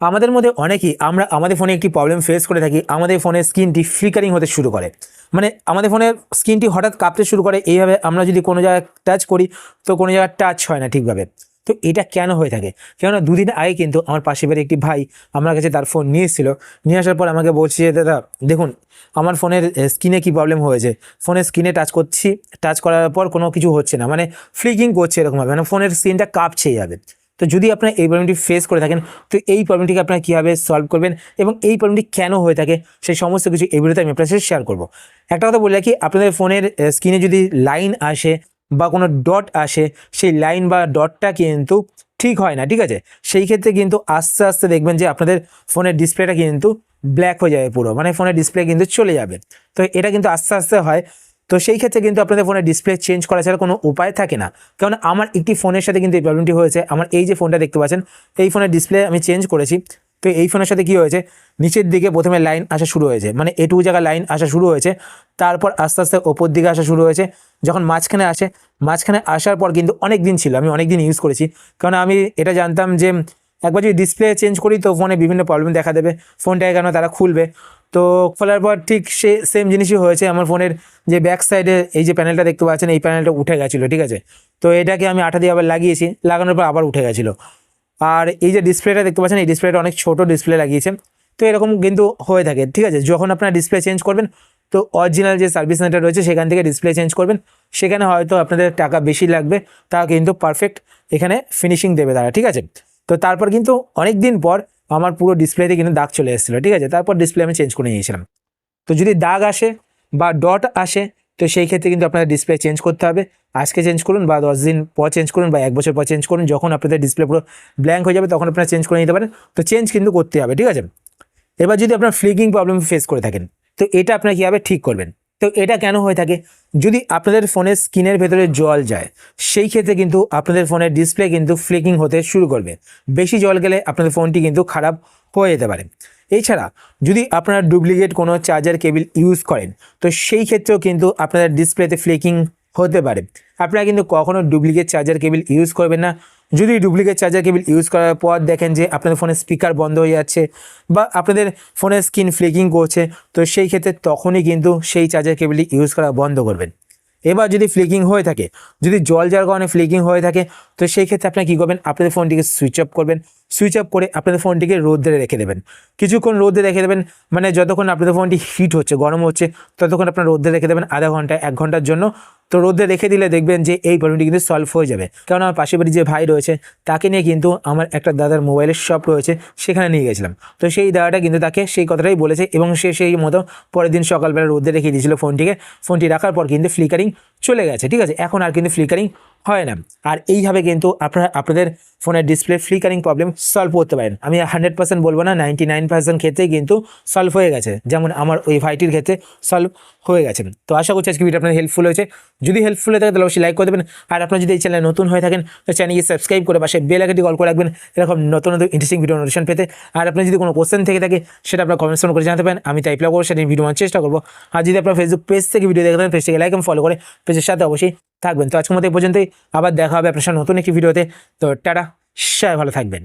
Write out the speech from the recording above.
আমাদের মধ্যে অনেকেই আমরা, আমাদের ফোনে একটি প্রবলেম ফেস করে থাকি, আমাদের ফোনের স্ক্রিনটি ফ্লিকারিং হতে শুরু করে। মানে আমাদের ফোনের স্ক্রিনটি হঠাৎ কাঁপতে শুরু করে, এইভাবে আমরা যদি কোনো জায়গায় টাচ করি, তো কোনো জায়গায় টাচ হয় না ঠিকভাবে। তো এটা কেন হয়ে থাকে? কেননা দুদিন আগে কিন্তু আমার পাশে বাড়ি একটি ভাই আমার কাছে তার ফোন নিয়ে এসেছিল। নিয়ে আসার পর আমাকে বলছি যে, দাদা, দেখুন, আমার ফোনের স্ক্রিনে কি প্রবলেম হয়েছে? ফোনের স্ক্রিনে টাচ করছি টাচ করার পর কোনো কিছু হচ্ছে না। মানে ফ্লিকিং করছে এরকমভাবে মানে ফোনের স্ক্রিনটা কাঁপছেই যাবে তো যদি আপনার এই প্রবলেমটি ফেস করে থাকেন, তো এই প্রবলেমটিকে আপনারা কীভাবে সলভ করবেন এবং এই প্রবলেমটি কেন হয়ে থাকে, সেই সমস্ত কিছু এই ভিডিওতে আমি আপনার সাথে শেয়ার করব। একটা কথা বলে রাখি, আপনাদের ফোনের স্ক্রিনে যদি লাইন আসে বা কোনো ডট আসে, সেই লাইন বা ডটটা কিন্তু ঠিক হয় না, ঠিক আছে? সেই ক্ষেত্রে কিন্তু আস্তে আস্তে দেখবেন যে আপনাদের ফোনের ডিসপ্লেটা কিন্তু ব্ল্যাক হয়ে যাবে পুরো মানে ফোনের ডিসপ্লে কিন্তু চলে যাবে। তো এটা কিন্তু আস্তে আস্তে হয়। তো সেই ক্ষেত্রে কিন্তু আপনাদের ফোনের ডিসপ্লে চেঞ্জ করা ছাড়া কোনো উপায় থাকে না। কারণ আমার একটি ফোনের সাথে কিন্তু এই প্রবলেমটি হয়েছে। আমার এই যে ফোনটা দেখতে পাচ্ছেন, এই ফোনের ডিসপ্লে আমি চেঞ্জ করেছি। তো এই ফোনের সাথে কি হয়েছে? নিচের দিকে প্রথমে লাইন আসা শুরু হয়েছে। মানে এটুকু জায়গায় লাইন আসা শুরু হয়েছে। তারপর আস্তে আস্তে ওপর দিকে আসা শুরু হয়েছে। যখন মাঝখানে আসে, মাঝখানে আসার পর কিন্তু অনেক দিন ছিল। আমি অনেক দিন ইউজ করেছি। কারণ আমি এটা জানতাম যে, একবার যদি ডিসপ্লে চেঞ্জ করি তো ফোনে বিভিন্ন প্রবলেম দেখা দেবে। ফোনটাকে কেন তারা খুলবে? তো খোলার পর ঠিক সে সেম জিনিসই হয়েছে আমার ফোনের যে ব্যাক সাইডে এই যে প্যানেলটা দেখতে পাচ্ছেন, এই প্যানেলটা উঠে গেছিল, ঠিক আছে? তো এটাকে আমি আঠা দিয়ে আবার লাগিয়েছি, লাগানোর পর আবার উঠে গেছিল। আর এই যে ডিসপ্লেটা দেখতে পাচ্ছেন, এই ডিসপ্লেটা অনেক ছোট ডিসপ্লে লাগিয়েছে তো এরকম কিন্তু হয়ে থাকে, ঠিক আছে? যখন আপনার ডিসপ্লে চেঞ্জ করবেন, তো অরিজিনাল যে সার্ভিস সেন্টার রয়েছে, সেখান থেকে ডিসপ্লে চেঞ্জ করবেন। সেখানে হয়তো আপনাদের টাকা বেশি লাগবে, তা কিন্তু পারফেক্ট এখানে ফিনিশিং দেবে তারা, ঠিক আছে? তো তারপর কিন্তু অনেক দিন পর আমার পুরো ডিসপ্লেতে কিন্তু দাগ চলে এসেছিল, ঠিক আছে? তারপর ডিসপ্লে আমি চেঞ্জ করে নিয়েছিলাম। তো যদি দাগ আসে বা ডট আসে, তো সেই ক্ষেত্রে কিন্তু আপনাদের ডিসপ্লে চেঞ্জ করতে হবে। আজকে চেঞ্জ করুন বা দশ দিন পর চেঞ্জ করুন বা এক বছর পর চেঞ্জ করুন, যখন আপনাদের ডিসপ্লে পুরো ব্ল্যাঙ্ক হয়ে যাবে, তখন আপনারা চেঞ্জ করে নিতে পারেন। তো চেঞ্জ কিন্তু করতে হবে, ঠিক আছে? এবার যদি আপনার ফ্লিকিং প্রবলেম ফেস করে থাকেন, তো এটা আপনারা কীভাবে ঠিক করবেন? তো এটা কেন হয়ে থাকে? যদি আপনাদের ফোনের স্ক্রিনের ভেতরে জল যায়, সেই ক্ষেত্রে কিন্তু আপনাদের ফোনের ডিসপ্লে কিন্তু ফ্লিকিং হতে শুরু করবে। বেশি জল গেলে আপনাদের ফোনটি কিন্তু খারাপ হয়ে যেতে পারে। এছাড়া, যদি আপনারা ডুপ্লিকেট কোনো চার্জার কেবিল ইউজ করেন, তো সেই ক্ষেত্রেও কিন্তু আপনাদের ডিসপ্লেতে ফ্লেকিং হতে পারে। আপনারা কিন্তু কখনো ডুপ্লিকেট চার্জার কেবিল ইউজ করবেন না। যদি ডুপ্লিকেট চার্জার কেবিল ইউজ করার পর দেখেন যে আপনাদের ফোনের স্পিকার বন্ধ হয়ে যাচ্ছে বা আপনাদের ফোনের স্ক্রিন ফ্লেকিং করছে, তো সেই ক্ষেত্রে তখনই কিন্তু সেই চার্জার কেবিলটি ইউজ করা বন্ধ করবেন। এবার যদি ফ্লিকিং হয়ে থাকে, যদি জল যাওয়ার কারণে ফ্লিকিং হয়ে থাকে, তো সেই ক্ষেত্রে আপনারা কী করবেন? আপনাদের ফোনটিকে সুইচ অফ করবেন। সুইচ অফ করে আপনাদের ফোনটিকে রোদ্রে রেখে দেবেন। কিছুক্ষণ রোদ্রে রেখে দেবেন মানে যতক্ষণ আপনাদের ফোনটি হিট হচ্ছে, গরম হচ্ছে, ততক্ষণ আপনার রোদ্রে রেখে দেবেন আধা ঘণ্টা, এক ঘণ্টার জন্য। তো রোদ্রে রেখে দিলে দেখবেন যে এই প্রবলেমটি কিন্তু সলভ হয়ে যাবে। কারণ আমার পাশে বাড়ি যে ভাই রয়েছে, তাকে নিয়ে কিন্তু আমার একটা দাদার মোবাইলের শপ রয়েছে, সেখানে নিয়ে গেছিলাম। তো সেই দাদাটা কিন্তু তাকে সেই কথাটাই বলেছে এবং সে সেই মতো পরের দিন সকালবেলা রোদ্রে রেখে দিয়েছিল ফোনটিকে ফোনটি রাখার পর কিন্তু ফ্লিকারিং চলে গেছে, ঠিক আছে? এখন আর কিন্তু ফ্লিকারিং হয় না। আর এইভাবে কিন্তু আপনারা, আপনাদের ফোনের ডিসপ্লে ফ্লিকারিং প্রবলেম সলভ করতে পারেন। আমি হান্ড্রেড পার্সেন্ট বলব না নাইনটি নাইন পার্সেন্ট ক্ষেত্রেই কিন্তু সলভ হয়ে গেছে। যেমন আমার ওই ভাইটির ক্ষেত্রে সলভ হয়ে গেছে। তো আশা করছি আজকে ভিডিও আপনার হেল্পফুল হয়েছে। যদি হেল্পফুল হয়ে থাকে, তাহলে অবশ্যই লাইক করে দেবেন। আর আপনার যদি এই চ্যানেলে নতুন হয়ে থাকেন, তো চ্যানেলকে সাবস্ক্রাইব করে পাশে বেল আইকনটি কল করে রাখবেন। এরকম নতুন নতুন ইন্টারেস্টিং ভিডিও নোটিফিকেশন পেতে। আর আপনার যদি কোনো কোশ্চেন থেকে থাকে, সেটা আপনার কমেন্টস করে জানাতে পারেন। আমি টাইপ করব সেটা ভিডিও আনার চেষ্টা করব। আর যদি আপনার ফেসবুক পেজ থেকে ভিডিও দেখতে পেজ থেকে লাইক এবং ফলো করে পেজের সাথে অবশ্যই থাকবেন। তো আজকের মতো এই পর্যন্তই। আবার দেখা হবে আপনার সাথে নতুন একটি ভিডিওতে তো টাটা, সবাই ভালো থাকবেন।